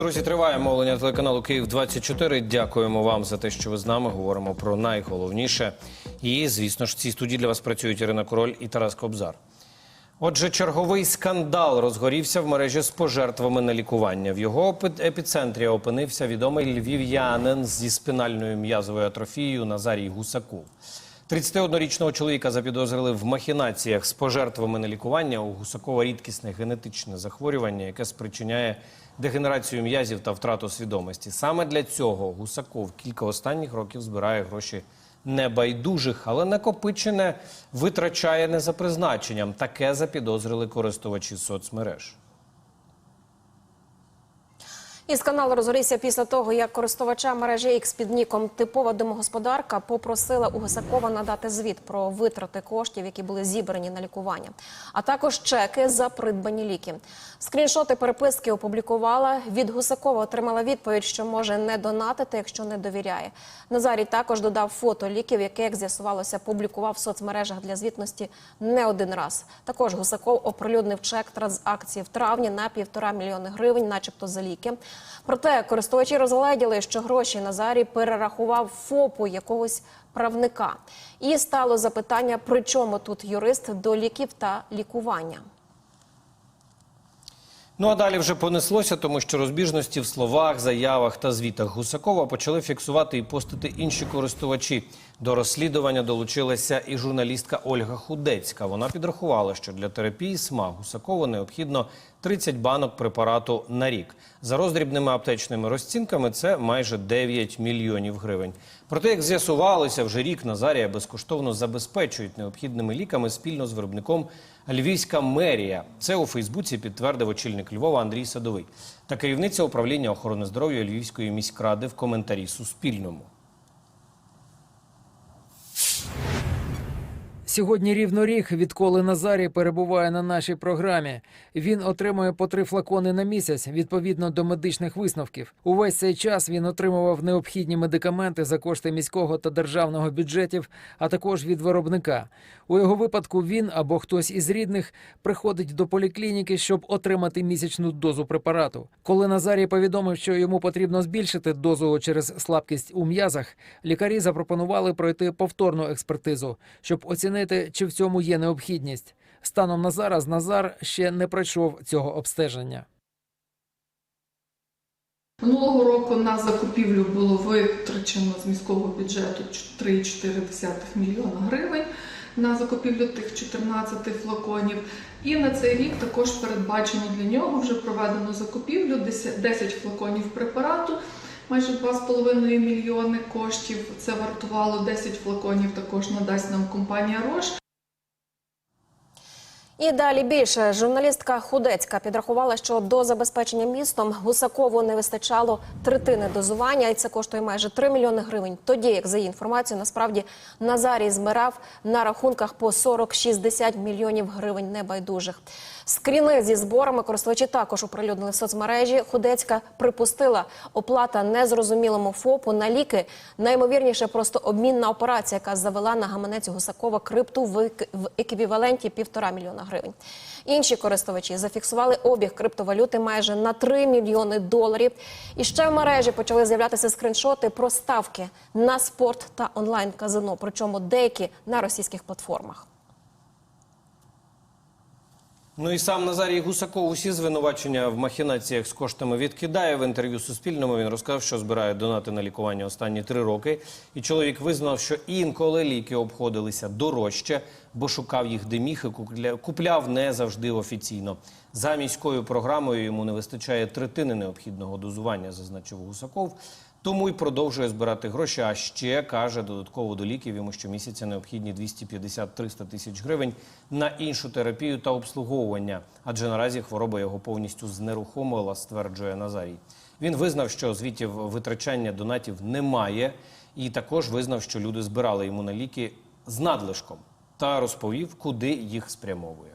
Друзі, триває мовлення телеканалу Київ 24 Дякуємо вам за те, що ви з нами говоримо про найголовніше. І, звісно ж, в цій студії для вас працюють Ірина Король і Тарас Кобзар. Отже, черговий скандал розгорівся в мережі з пожертвами на лікування. В його епі- епіцентрі опинився відомий львів'янин зі спинальною м'язовою атрофією Назарій Гусаков. 31-річного чоловіка запідозрили в махінаціях з пожертвами на лікування. У Гусакова рідкісне генетичне захворювання, яке спричиняє дегенерацію м'язів та втрату свідомості. Саме для цього Гусаков кілька останніх років збирає гроші небайдужих, але накопичене витрачає не за призначенням. Таке запідозрили користувачі соцмереж. І скандал розгорівся після того, як користувача мережі X під ніком типова домогосподарка попросила у Гусакова надати звіт про витрати коштів, які були зібрані на лікування, а також чеки за придбані ліки. Скріншоти переписки опублікувала. Від Гусакова отримала відповідь, що може не донатити, якщо не довіряє. Назарій також додав фото ліків, яке, як з'ясувалося, публікував в соцмережах для звітності не один раз. Також Гусаков оприлюднив чек з акції в травні на півтора мільйони гривень, начебто за ліки. Проте користувачі розгледіли, що гроші Назарій перерахував ФОПу якогось правника. І стало запитання, при чому тут юрист до ліків та лікування. Ну а далі вже понеслося, тому що розбіжності в словах, заявах та звітах Гусакова почали фіксувати і постити інші користувачі. До розслідування долучилася і журналістка Ольга Худецька. Вона підрахувала, що для терапії СМА Гусакову необхідно 30 банок препарату на рік. За роздрібними аптечними розцінками це майже 9 мільйонів гривень. Проте, як з'ясувалося, вже рік Назарія безкоштовно забезпечують необхідними ліками спільно з виробником Львівська мерія. Це у Фейсбуці підтвердив очільник Львова Андрій Садовий та керівниця управління охорони здоров'я Львівської міськради в коментарі Суспільному. Сьогодні рівно рік, відколи Назарій перебуває на нашій програмі. Він отримує по три флакони на місяць відповідно до медичних висновків. Увесь цей час він отримував необхідні медикаменти за кошти міського та державного бюджетів, а також від виробника. У його випадку він або хтось із рідних приходить до поліклініки, щоб отримати місячну дозу препарату. Коли Назарій повідомив, що йому потрібно збільшити дозу через слабкість у м'язах, лікарі запропонували пройти повторну експертизу, щоб оцінити, чи в цьому є необхідність. Станом на зараз Назар ще не пройшов цього обстеження. Минулого року на закупівлю було витрачено з міського бюджету 3,4 мільйона гривень на закупівлю тих 14 флаконів. І на цей рік також передбачено для нього вже проведено закупівлю 10 10 флаконів препарату. Майже 2,5 мільйони коштів. Це вартувало 10 флаконів. Також надасть нам компанія Рош. І далі більше журналістка Худецька підрахувала, що до забезпечення містом Гусакову не вистачало третини дозування, і це коштує майже 3 мільйони гривень. Тоді, як за її інформацією, насправді Назарій збирав на рахунках по 40-60 мільйонів гривень небайдужих. Скріни зі зборами користувачі також оприлюднили в соцмережі. Худецька припустила оплата незрозумілому ФОПу на ліки. Наймовірніше просто обмінна операція, яка завела на гаманець Гусакова крипту в еквіваленті півтора мільйона гривень. Інші користувачі зафіксували обіг криптовалюти майже на 3 мільйони доларів. І ще в мережі почали з'являтися скріншоти про ставки на спорт та онлайн казино, причому деякі на російських платформах. Ну і сам Назарій Гусаков усі звинувачення в махінаціях з коштами відкидає. В інтерв'ю Суспільному він розказав, що збирає донати на лікування останні три роки. І чоловік визнав, що інколи ліки обходилися дорожче, бо шукав їх де міг і купляв не завжди офіційно. За міською програмою йому не вистачає третини необхідного дозування, зазначив Гусаков. Тому й продовжує збирати гроші. А ще каже, додатково до ліків йому щомісяця необхідні 250-300 тисяч гривень на іншу терапію та обслуговування. Адже наразі хвороба його повністю знерухомила, стверджує Назарій. Він визнав, що звітів витрачання донатів немає, і також визнав, що люди збирали йому на ліки з надлишком та розповів, куди їх спрямовує.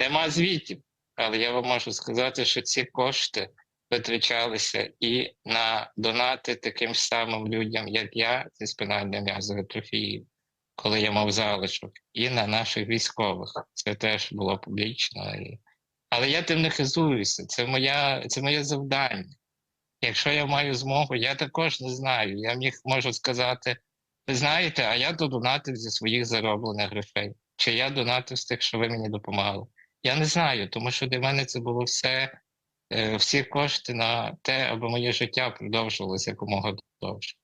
Нема звітів, але я вам можу сказати, що ці кошти витрачалися і на донати таким самим людям, як я, зі спинальною м'язовою атрофією, коли я мав залишок, і на наших військових. Це теж було публічно. Але я тим не хизуюся. Це моя, це моє завдання. Якщо я маю змогу, я також не знаю. Я міг можу сказати: ви знаєте, а я донатив зі своїх зароблених грошей. Чи я донатив з тих, що ви мені допомагали? Я не знаю, тому що для мене це було все, всі кошти на те, аби моє життя продовжувалося якомога довше.